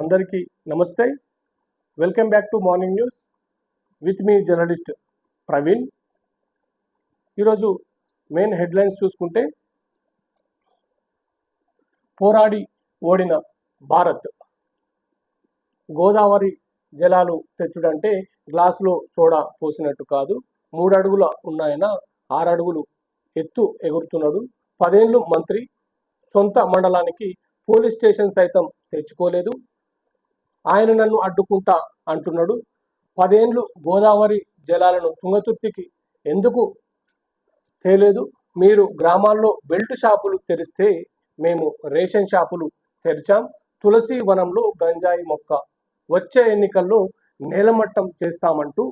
అందరికీ నమస్తే. Welcome back to morning news with me journalist Praveen ఈరోజు మెయిన్ హెడ్లైన్స్ చూసుకుంటే పోరాడి ఓడిన భారత్. గోదావరి జలాలు తెచ్చుడంటే గ్లాసులో సోడా పోసినట్టు కాదు మూడు అడుగుల ఉన్నాయన ఆరు అడుగులు ఎత్తు ఎగురుతున్నాడు. పదేళ్ళు మంత్రి సొంత మండలానికి పోలీస్ స్టేషన్ సైతం తెచ్చుకోలేదు. ఆయన నన్ను అడ్డుకుంటా అంటున్నాడు. పదేండ్లు గోదావరి జలాలను తుంగతుర్తికి ఎందుకు తేలేదు? మీరు గ్రామాల్లో బెల్ట్ షాపులు తెరిస్తే మేము రేషన్ షాపులు తెరిచాం. తులసి వనంలో గంజాయి మొక్క వచ్చే ఎన్నికల్లో నేలమట్టం చేస్తామంటూ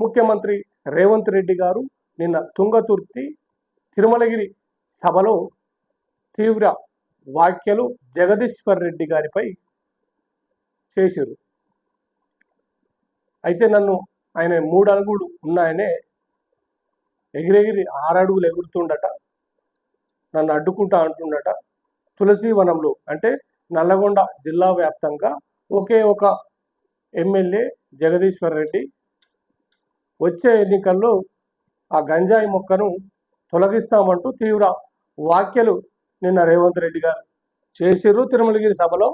ముఖ్యమంత్రి రేవంత్ రెడ్డి గారు నిన్న తుంగతుర్తి తిరుమలగిరి సభలో తీవ్ర వ్యాఖ్యలు జగదీశ్వర్ రెడ్డి గారిపై చేశారు. అయితే నన్ను ఆయన మూడు అడుగులు ఉన్నాయనే ఎగిరెగిరి ఆరు అడుగులు ఎగురుతుండట నన్ను అడ్డుకుంటా అంటుండట. తులసి వనంలో అంటే నల్లగొండ జిల్లా వ్యాప్తంగా ఒకే ఒక ఎమ్మెల్యే జగదీశ్వర్ రెడ్డి వచ్చే ఎన్నికల్లో ఆ గంజాయి మొక్కను తొలగిస్తామంటూ తీవ్ర వ్యాఖ్యలు నిన్న రేవంత్ రెడ్డి గారు చేసిర్రు. తిరుమలగిరి సభలో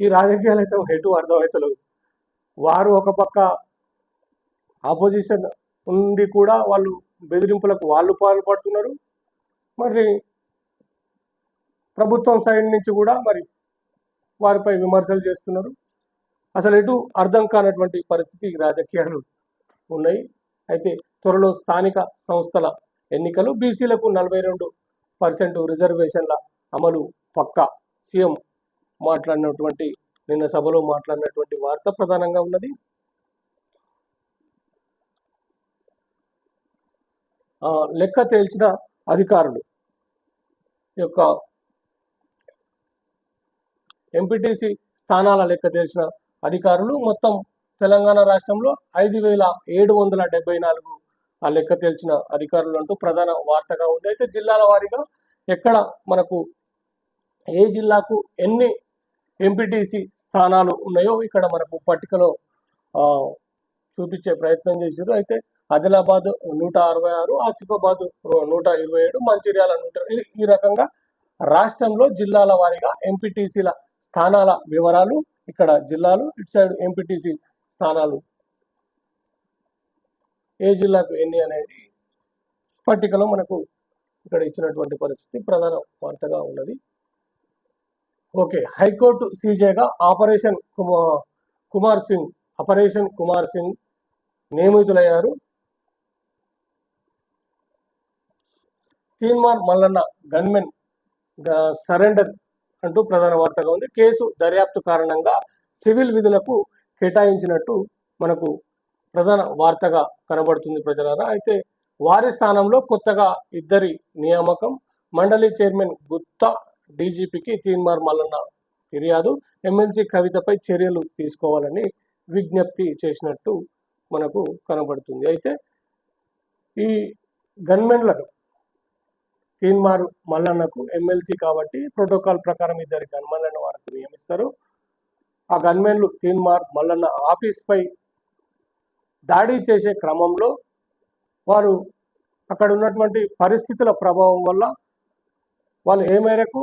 ఈ రాజకీయాలు అయితే ఎటు అర్థమవుతలేదు వారు ఒక పక్క ఆపోజిషన్ ఉండి కూడా వాళ్ళు బెదిరింపులకు వాళ్ళు పాల్పడుతున్నారు. మరి ప్రభుత్వం సైడ్ నుంచి కూడా మరి వారిపై విమర్శలు చేస్తున్నారు. అసలు ఎటు అర్థం కానటువంటి పరిస్థితి రాజకీయాలు ఉన్నాయి. అయితే త్వరలో స్థానిక సంస్థల ఎన్నికలు బీసీలకు నలభై రెండు పర్సెంట్ రిజర్వేషన్ల అమలు పక్క. సీఎం మాట్లాడినటువంటి నిన్న సభలో మాట్లాడినటువంటి వార్త ప్రధానంగా ఉన్నది. ఆ, లెక్క తేల్చిన అధికారులు యొక్క ఎంపీటీసీ స్థానాల లెక్క తేల్చిన అధికారులు మొత్తం తెలంగాణ రాష్ట్రంలో ఐదు వేల ఏడు వందల డెబ్బై నాలుగు ఆ లెక్క తేల్చిన అధికారులు అంటూ ప్రధాన వార్తగా ఉంది. అయితే జిల్లాల వారీగా ఎక్కడ మనకు ఏ జిల్లాకు ఎన్ని ఎంపీటీసీ స్థానాలు ఉన్నాయో ఇక్కడ మనకు పట్టికలో చూపించే ప్రయత్నం చేశారు. అయితే ఆదిలాబాద్ నూట అరవై ఆరు ఆసిఫాబాద్ నూట ఇరవై ఏడు మంచిర్యాల నూట ఈ- ఈ రకంగా రాష్ట్రంలో జిల్లాల వారీగా ఎంపీటీసీల స్థానాల వివరాలు ఇక్కడ జిల్లాలు ఇటు సైడ్ ఎంపీటీసీ స్థానాలు. ఏ జిల్లాకు ఎన్ని అనేది పట్టికలో మనకు ఇక్కడ ఇచ్చినటువంటి పరిస్థితి ప్రధాన వార్తగా ఉన్నది. ఓకే. హైకోర్టు సీజేగా ఆపరేషన్ కుమార్ కుమార్ సింగ్ ఆపరేషన్ కుమార్ సింగ్ నియమితులయ్యారు. తీన్మార్ మల్లన్న గన్మెన్ సరెండర్ అంటూ ప్రధాన వార్తగా ఉంది. కేసు దర్యాప్తు కారణంగా సివిల్ విధులకు కేటాయించినట్టు మనకు ప్రధాన వార్తగా కనబడుతుంది ప్రజలారా. అయితే వారి స్థానంలో కొత్తగా ఇద్దరి నియామకం మండలి చైర్మన్ గుత్తా డీజీపీకి తీన్మార్ మల్లన్న ఫిర్యాదు. ఎమ్మెల్సీ కవితపై చర్యలు తీసుకోవాలని విజ్ఞప్తి చేసినట్టు మనకు కనబడుతుంది. అయితే ఈ గన్మెన్లకు తీన్మార్ మల్లన్నకు ఎమ్మెల్సీ కాబట్టి ప్రోటోకాల్ ప్రకారం ఇద్దరు గన్మెన్లను వారికి నియమిస్తారు. ఆ గన్మెన్లు తీన్మార్ మల్లన్న ఆఫీస్పై దాడి చేసే క్రమంలో వారు అక్కడ ఉన్నటువంటి పరిస్థితుల ప్రభావం వల్ల వాళ్ళు ఏ మేరకు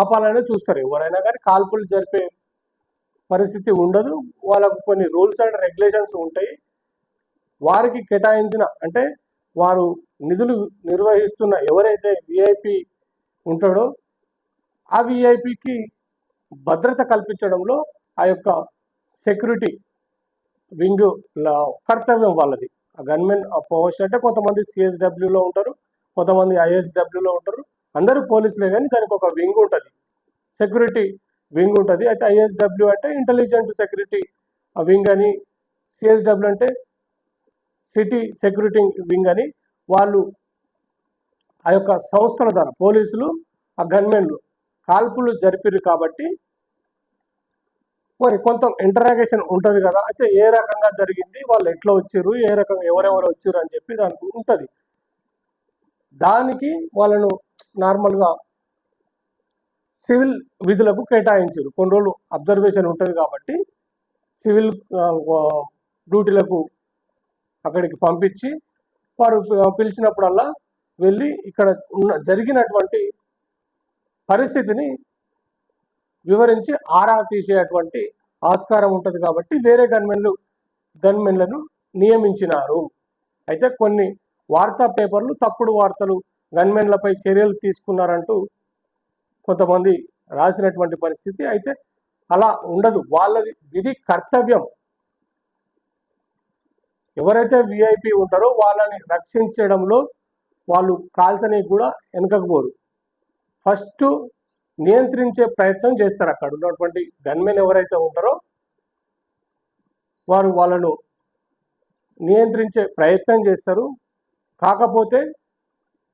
ఆపాలనే చూస్తారు. ఎవరైనా కానీ కాల్పులు జరిపే పరిస్థితి ఉండదు. వాళ్ళకు కొన్ని రూల్స్ అండ్ రెగ్యులేషన్స్ ఉంటాయి. వారికి కేటాయించిన అంటే వారు నిధులు నిర్వహిస్తున్న ఎవరైతే విఐపి ఉంటాడో ఆ విఐపికి భద్రత కల్పించడంలో ఆ యొక్క సెక్యూరిటీ వింగ్ కర్తవ్యం వాళ్ళది. ఆ గన్మెన్ పోస్ట్ అంటే కొంతమంది సిఎస్డబ్ల్యూలో ఉంటారు కొంతమంది ఐఎస్డబ్ల్యూలో ఉంటారు. అందరూ పోలీసులే కానీ దానికి ఒక వింగ్ ఉంటుంది. సెక్యూరిటీ వింగ్ ఉంటుంది. అయితే ఐఎస్డబ్ల్యూ అంటే ఇంటెలిజెంట్ సెక్యూరిటీ వింగ్ అని సిఎస్డబ్ల్యూ అంటే సిటీ సెక్యూరిటీ వింగ్ అని వాళ్ళు ఆ యొక్క సంస్థల ద్వారా పోలీసులు ఆ గన్మెన్లు కాల్పులు జరిపారు కాబట్టి మరి కొంత ఇంటరాగేషన్ ఉంటుంది కదా. అయితే ఏ రకంగా జరిగింది వాళ్ళు ఎట్లా వచ్చారు ఏ రకంగా ఎవరెవరు వచ్చారు అని చెప్పి దానికి ఉంటుంది. దానికి వాళ్ళను నార్మల్గా సివిల్ విధులకు కేటాయించారు. కొన్ని రోజులు అబ్జర్వేషన్ ఉంటుంది కాబట్టి సివిల్ డ్యూటీలకు అక్కడికి పంపించి వారు పిలిచినప్పుడల్లా వెళ్ళి ఇక్కడ ఉన్న జరిగినటువంటి పరిస్థితిని వివరించి ఆరా తీసేటువంటి ఆస్కారం ఉంటుంది కాబట్టి వేరే గన్మెన్లు గన్మెన్లను నియమించినారు. అయితే కొన్ని వార్తా పేపర్లు తప్పుడు వార్తలు గన్మెన్లపై చర్యలు తీసుకున్నారంటూ కొంతమంది రాసినటువంటి పరిస్థితి అయితే అలా ఉండదు. వాళ్ళది విధి కర్తవ్యం. ఎవరైతే విఐపి ఉంటారో వాళ్ళని రక్షించడంలో వాళ్ళు కాల్చని కూడా వెనకకపోరు. ఫస్ట్ నియంత్రించే ప్రయత్నం చేస్తారు. అక్కడ ఉన్నటువంటి గన్మెన్ ఎవరైతే ఉంటారో వారు వాళ్ళను నియంత్రించే ప్రయత్నం చేస్తారు. కాకపోతే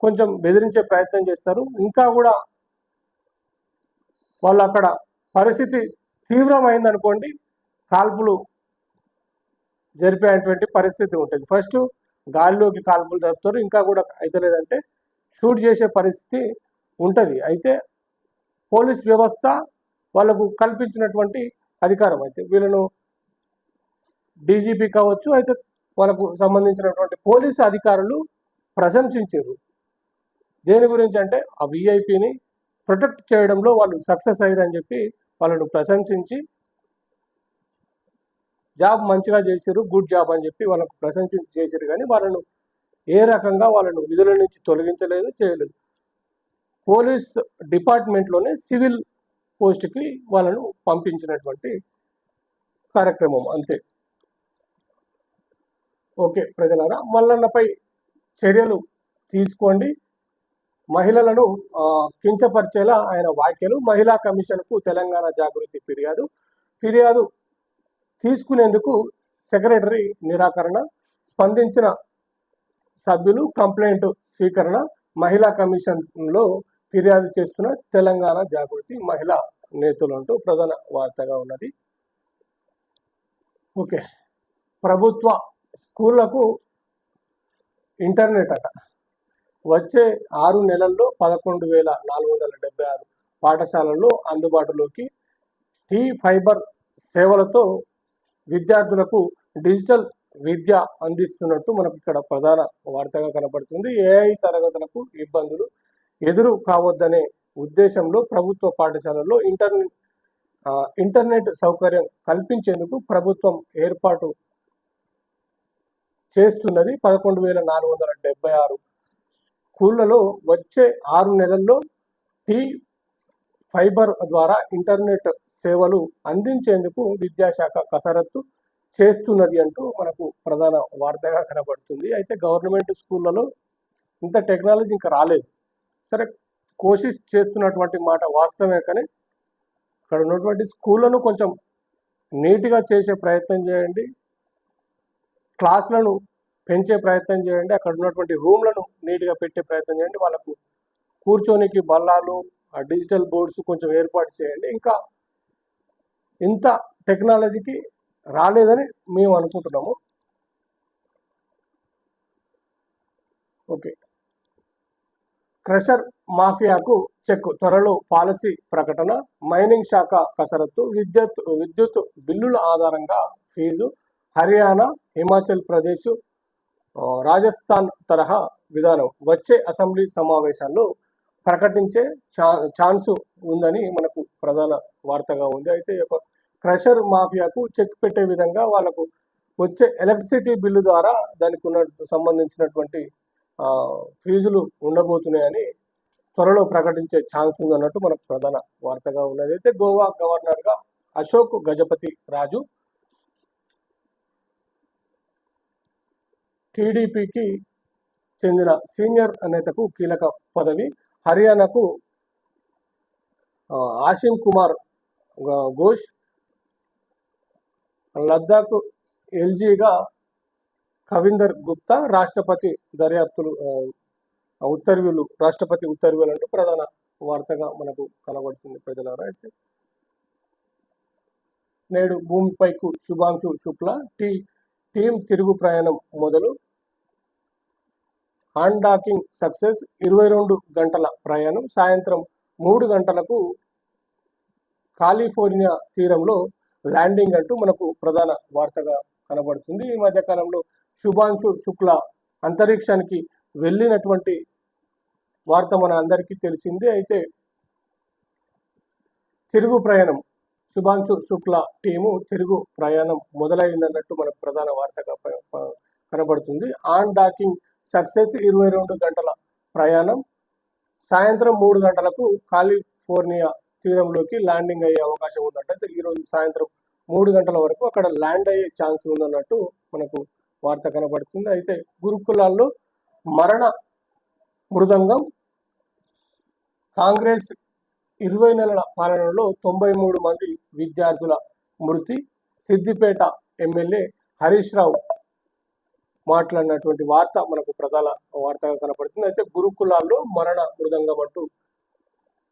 కొంచెం బెదిరించే ప్రయత్నం చేస్తారు. ఇంకా కూడా వాళ్ళు అక్కడ పరిస్థితి తీవ్రమైందనుకోండి కాల్పులు జరిపేటువంటి పరిస్థితి ఉంటుంది. ఫస్ట్ గాలిలోకి కాల్పులు జరుపుతారు ఇంకా కూడా అయితే లేదంటే షూట్ చేసే పరిస్థితి ఉంటుంది. అయితే పోలీస్ వ్యవస్థ వాళ్ళకు కల్పించినటువంటి అధికారం అయితే వీళ్ళను డీజీపీ కావచ్చు అయితే వాళ్ళకు సంబంధించినటువంటి పోలీసు అధికారులు ప్రశంసించారు. దేని గురించి అంటే ఆ విఐపిని ప్రొటెక్ట్ చేయడంలో వాళ్ళు సక్సెస్ అయ్యారని చెప్పి వాళ్ళను ప్రశంసించి జాబ్ మంచిగా చేశారు గుడ్ జాబ్ అని చెప్పి వాళ్ళకు ప్రశంసించి చేశారు కానీ వాళ్ళను ఏ రకంగా వాళ్ళను విధుల నుంచి తొలగించలేదు చేయలేదు. పోలీస్ డిపార్ట్మెంట్లోనే సివిల్ పోస్ట్కి వాళ్ళను పంపించినటువంటి కార్యక్రమం అంతే. ఓకే ప్రజలారా మల్లన్నపై చర్యలు తీసుకోండి. మహిళలను కించపరిచేలా ఆయన వ్యాఖ్యలు. మహిళా కమిషన్కు తెలంగాణ జాగృతి ఫిర్యాదు. ఫిర్యాదు తీసుకునేందుకు సెక్రటరీ నిరాకరణ స్పందించిన సభ్యులు కంప్లైంట్ స్వీకరణ మహిళా కమిషన్లో ఫిర్యాదు చేస్తున్న తెలంగాణ జాగృతి మహిళా నేతలు అంటూ ప్రధాన వార్తగా ఉన్నది. ఓకే. ప్రభుత్వ స్కూళ్ళకు ఇంటర్నెట్ అట. వచ్చే ఆరు నెలల్లో పదకొండు వేల నాలుగు వందల డెబ్బై ఆరు పాఠశాలల్లో అందుబాటులోకి టీ ఫైబర్ సేవలతో విద్యార్థులకు డిజిటల్ విద్య అందిస్తున్నట్టు మనకు ఇక్కడ ప్రధాన వార్తగా కనపడుతుంది ఏఐ తరగతులకు ఇబ్బందులు ఎదురు కావద్దనే ఉద్దేశంలో ప్రభుత్వ పాఠశాలల్లో ఇంటర్నెట్ ఇంటర్నెట్ సౌకర్యం కల్పించేందుకు ప్రభుత్వం ఏర్పాటు చేస్తున్నది. పదకొండు వేల నాలుగు వందల డెబ్బై ఆరు స్కూళ్ళలో వచ్చే ఆరు నెలల్లో టీ ఫైబర్ ద్వారా ఇంటర్నెట్ సేవలు అందించేందుకు విద్యాశాఖ కసరత్తు చేస్తున్నది అంటూ మనకు ప్రధాన వార్తగా కనబడుతుంది. అయితే గవర్నమెంట్ స్కూళ్ళలో ఇంత టెక్నాలజీ ఇంకా రాలేదు. సరే కోషిష్ చేస్తున్నటువంటి మాట వాస్తవమే కానీ అక్కడ ఉన్నటువంటి స్కూళ్ళను కొంచెం నీట్గా చేసే ప్రయత్నం చేయండి. క్లాసులను పెంచే ప్రయత్నం చేయండి. అక్కడ ఉన్నటువంటి రూమ్లను నీట్గా పెట్టే ప్రయత్నం చేయండి. వాళ్ళకు కూర్చోనికి బల్లాలు డిజిటల్ బోర్డ్స్ కొంచెం ఏర్పాటు చేయండి. ఇంకా ఇంత టెక్నాలజీకి రాలేదని మేము అనుకుంటున్నాము. ఓకే. క్రషర్ మాఫియాకు చెక్ త్వరలో పాలసీ ప్రకటన మైనింగ్ శాఖ కసరత్తు విద్యుత్ విద్యుత్ బిల్లుల ఆధారంగా ఫీజు హర్యానా హిమాచల్ ప్రదేశ్ రాజస్థాన్ తరహా విధానం వచ్చే అసెంబ్లీ సమావేశాల్లో ప్రకటించే ఛా ఛాన్సు ఉందని మనకు ప్రధాన వార్తగా ఉంది. అయితే ఒక క్రషర్ మాఫియాకు చెక్ పెట్టే విధంగా వాళ్ళకు వచ్చే ఎలక్ట్రిసిటీ బిల్లు ద్వారా దానికి ఉన్న సంబంధించినటువంటి ఫీజులు ఉండబోతున్నాయని త్వరలో ప్రకటించే ఛాన్స్ ఉందన్నట్టు మనకు ప్రధాన వార్తగా ఉన్నది. అయితే గోవా గవర్నర్గా అశోక్ గజపతి రాజు టీడీపీకి చెందిన సీనియర్ నేతకు కీలక పదవి. హర్యానాకు ఆ, ఆసిం కుమార్ ఘోష్ లద్దాఖ్ ఎల్జీగా కవిందర్ గుప్తా రాష్ట్రపతి దర్యాప్తులు ఉత్తర్వులు రాష్ట్రపతి ఉత్తర్వులు అంటూ ప్రధాన వార్తగా మనకు కనబడుతుంది ప్రజలారా. అయితే నేడు భూమిపైకు శుభాంశు శుక్ల టీ టీం తిరుగు ప్రయాణం మొదలు. అన్డాకింగ్ సక్సెస్ ఇరవై రెండు గంటల ప్రయాణం. సాయంత్రం మూడు గంటలకు కాలిఫోర్నియా తీరంలో ల్యాండింగ్ అంటూ మనకు ప్రధాన వార్తగా కనబడుతుంది. ఈ మధ్యకాలంలో శుభాంశు శుక్ల అంతరిక్షానికి వెళ్ళినటువంటి వార్త మన అందరికీ తెలిసిందే. అయితే తిరుగు ప్రయాణం శుభాంశు శుక్ల టీము తిరుగు ప్రయాణం మొదలైందన్నట్టు మనకు ప్రధాన వార్తగా ప- కనబడుతుంది. ఆన్ డాకింగ్ సక్సెస్ ఇరవై రెండు గంటల ప్రయాణం. సాయంత్రం మూడు గంటలకు కాలిఫోర్నియా తీరంలోకి ల్యాండింగ్ అయ్యే అవకాశం ఉందంటే అయితే ఈరోజు సాయంత్రం మూడు గంటల వరకు అక్కడ ల్యాండ్ అయ్యే ఛాన్స్ ఉందన్నట్టు మనకు వార్త కనబడుతుంది. అయితే గురుకులాల్లో మరణ మృదంగం. కాంగ్రెస్ ఇరవై నెలల పాలనలో తొంభై మూడు మంది విద్యార్థుల మృతి. సిద్దిపేట ఎమ్మెల్యే హరీష్ రావు మాట్లాడినటువంటి వార్త మనకు ప్రధాన వార్తగా కనపడుతుంది. అయితే గురుకులాల్లో మరణ మృదంగం అంటూ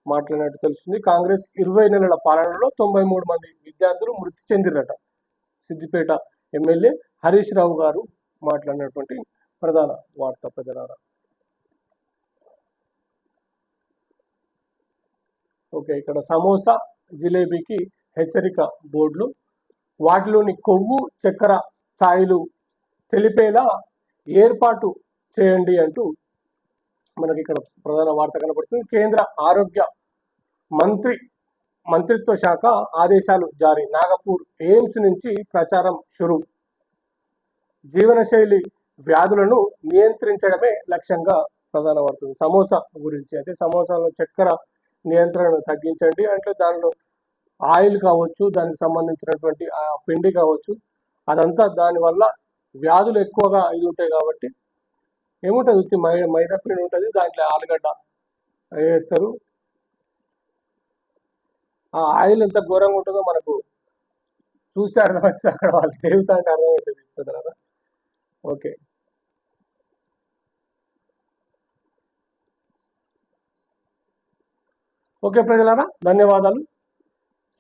మాట్లాడినట్టు తెలుస్తుంది. కాంగ్రెస్ ఇరవై నెలల పాలనలో తొంభై మూడు మంది విద్యార్థులు మృతి చెందిరట. సిద్దిపేట ఎమ్మెల్యే హరీష్ రావు గారు మాట్లాడినటువంటి ప్రధాన వార్త ప్రజలారా. ఓకే ఇక్కడ సమోసా జిలేబీకి హెచ్చరిక బోర్డులు. వాటిలోని కొవ్వు చక్కెర స్థాయిలు తెలిపేలా ఏర్పాటు చేయండి అంటూ మనకి ఇక్కడ ప్రధాన వార్త కనబడుతుంది కేంద్ర ఆరోగ్య మంత్రి మంత్రిత్వ శాఖ ఆదేశాలు జారీ. నాగపూర్ ఎయిమ్స్ నుంచి ప్రచారం షురు. జీవనశైలి వ్యాధులను నియంత్రించడమే లక్ష్యంగా ప్రధాన వార్త సమోసా గురించి అయితే సమోసాలో చక్కెర నియంత్రణను తగ్గించండి అంటే దానిలో ఆయిల్ కావచ్చు దానికి సంబంధించినటువంటి పిండి కావచ్చు అదంతా దానివల్ల వ్యాధులు ఎక్కువగా ఇది ఉంటాయి కాబట్టి ఏముంటుంది? వచ్చి మై మైదాపిండి ఉంటుంది దాంట్లో ఆలుగడ్డ వేస్తారు. ఆ ఆయిల్ ఎంత ఘోరంగా ఉంటుందో మనకు చూస్తే అర్థమవుతుంది అక్కడ వాళ్ళు దేవుతానికి అర్థమవుతుంది కదా ఓకే. ఓకే ప్రజలారా ధన్యవాదాలు.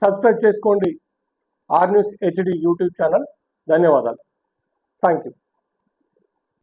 సబ్స్క్రైబ్ చేసుకోండి. R news HD YouTube channel. ధన్యవాదాలు. Thank you.